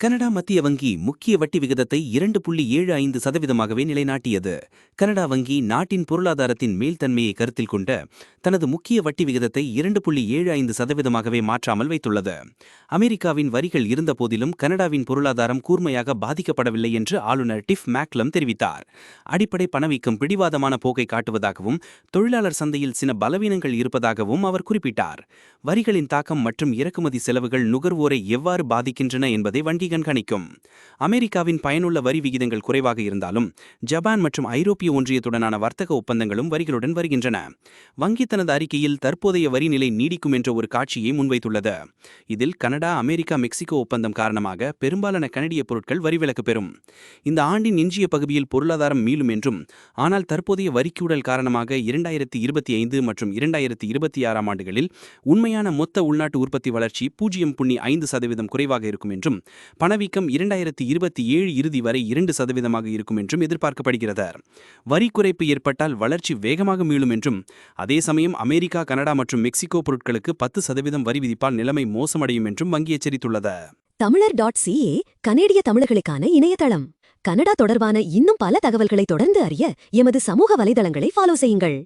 Canada மத்திய வங்கி முக்கிய வட்டி விகிதத்தை இரண்டு புள்ளி ஏழு ஐந்து சதவீதமாகவே நிலைநாட்டியது. கனடா வங்கி நாட்டின் பொருளாதாரத்தின் மேல்தன்மையை கருத்தில் கொண்ட தனது முக்கிய வட்டி விகிதத்தை இரண்டு புள்ளி ஏழு ஐந்து சதவீதமாகவே மாற்றாமல் வைத்துள்ளது. அமெரிக்காவின் வரிகள் இருந்தபோதிலும் கனடாவின் பொருளாதாரம் கூர்மையாக பாதிக்கப்படவில்லை என்று ஆளுநர் டிஃப் மேக்லம் தெரிவித்தார். அடிப்படை பணவீக்கம் பிடிவாதமான போக்கை காட்டுவதாகவும் தொழிலாளர் சந்தையில் சில பலவீனங்கள் இருப்பதாகவும் அவர் குறிப்பிட்டார். வரிகளின் தாக்கம் மற்றும் இறக்குமதி செலவுகள் நுகர்வோரை எவ்வாறு பாதிக்கின்றன என்பதை வங்கி கண்காணிக்கும். அமெரிக்காவின் பயனுள்ள வரி விகிதங்கள் குறைவாக இருந்தாலும் ஜப்பான் மற்றும் ஐரோப்பிய ஒன்றியத்துடனான வர்த்தக ஒப்பந்தங்களும் வரிகளுடன் வருகின்றன. வங்கி தனது அறிக்கையில் தற்போதைய வரி நிலை நீடிக்கும் என்ற ஒரு காட்சியை முன்வைத்துள்ளது. இதில் கனடா அமெரிக்கா மெக்சிகோ ஒப்பந்தம் காரணமாக பெரும்பாலான கனடிய பொருட்கள் வரிவிலக்கு பெறும். இந்த ஆண்டின் எஞ்சிய பகுதியில் பொருளாதாரம் மீளும் என்றும் ஆனால் தற்போதைய வரிக்கூடல் காரணமாக இரண்டாயிரத்தி இருபத்தி ஐந்து மற்றும் இரண்டாயிரத்தி இருபத்தி ஆறாம் ஆண்டுகளில் உண்மையான மொத்த உள்நாட்டு உற்பத்தி வளர்ச்சி பூஜ்ஜியம் புள்ளி ஐந்து சதவீதம் குறைவாக இருக்கும் என்றும் பணவீக்கம் இரண்டாயிரத்தி இருபத்தி ஏழு இறுதி வரை இரண்டு சதவீதமாக இருக்கும் என்றும் எதிர்பார்க்கப்படுகிறது. வரி குறைப்பு ஏற்பட்டால் வளர்ச்சி வேகமாக மீளும் என்றும் அதே சமயம் அமெரிக்கா கனடா மற்றும் மெக்சிகோ பொருட்களுக்கு பத்து சதவீதம் வரி விதிப்பால் நிலைமை மோசமடையும் என்றும் வங்கி எச்சரித்துள்ளது. தமிழர் டாட் சிஏ கனேடிய தமிழர்களுக்கான இணையதளம். கனடா தொடர்பான இன்னும் பல தகவல்களை தொடர்ந்து அறிய எமது சமூக வலைதளங்களை ஃபாலோ செய்யுங்கள்.